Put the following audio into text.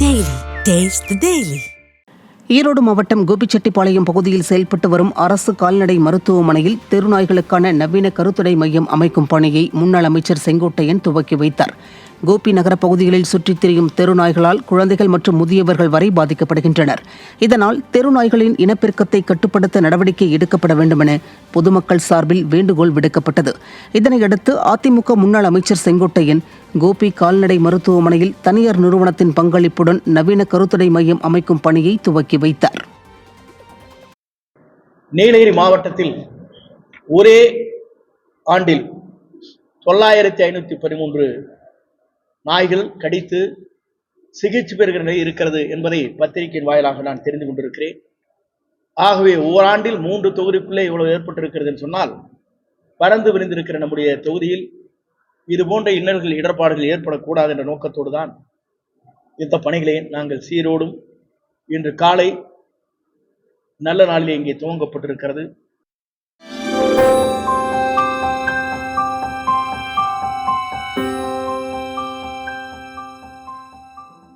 Daily taste daily Erode மாவட்டம் கோபிச்செட்டிப்பாளையம் பகுதியில் செயல்பட்டு வரும் அரசு கால்நடை மருத்துவமனையில் தெருநாய்களுக்கான நவீன கருத்துடை மையம் அமைக்கும் பணியை முன்னாள் அமைச்சர் செங்கோட்டையன் துவக்கி வைத்தார். கோபி நகர பகுதிகளில் சுற்றித் திரியும் தெருநாய்களால் குழந்தைகள் மற்றும் முதியவர்கள் வரை பாதிக்கப்படுகின்றனர். இதனால் தெருநாய்களின் இனப்பெருக்கத்தை கட்டுப்படுத்த நடவடிக்கை எடுக்கப்பட வேண்டும் என பொதுமக்கள் சார்பில் வேண்டுகோள் விடுக்கப்பட்டது. இதனையடுத்து அதிமுக முன்னாள் அமைச்சர் செங்கோட்டையன் கோபி கால்நடை மருத்துவமனையில் தனியார் நிறுவனத்தின் பங்களிப்புடன் நவீன கருத்துடை மையம் அமைக்கும் பணியை துவக்கி வைத்தார். நீலகிரி மாவட்டத்தில் ஒரே ஆண்டில் தொள்ளாயிரத்தி ஐநூற்றி பதிமூன்று நாய்கள் கடித்து சிகிச்சை பெறுகிற நிலை இருக்கிறது என்பதை பத்திரிகையின் வாயிலாக நான் தெரிந்து கொண்டிருக்கிறேன். ஆகவே ஓராண்டில் மூன்று தொகுதிக்குள்ளே இவ்வளவு ஏற்பட்டிருக்கிறதுன்னு சொன்னால் பறந்து விரிந்திருக்கிற நம்முடைய தொகுதியில் இது போன்ற இன்னல்கள் இடர்பாடுகள் ஏற்படக்கூடாது என்ற நோக்கத்தோடு தான் இந்த பணிகளை நாங்கள் சீரோடும் இன்று காலை நல்ல நாளில் இங்கே துவங்கப்பட்டிருக்கிறது.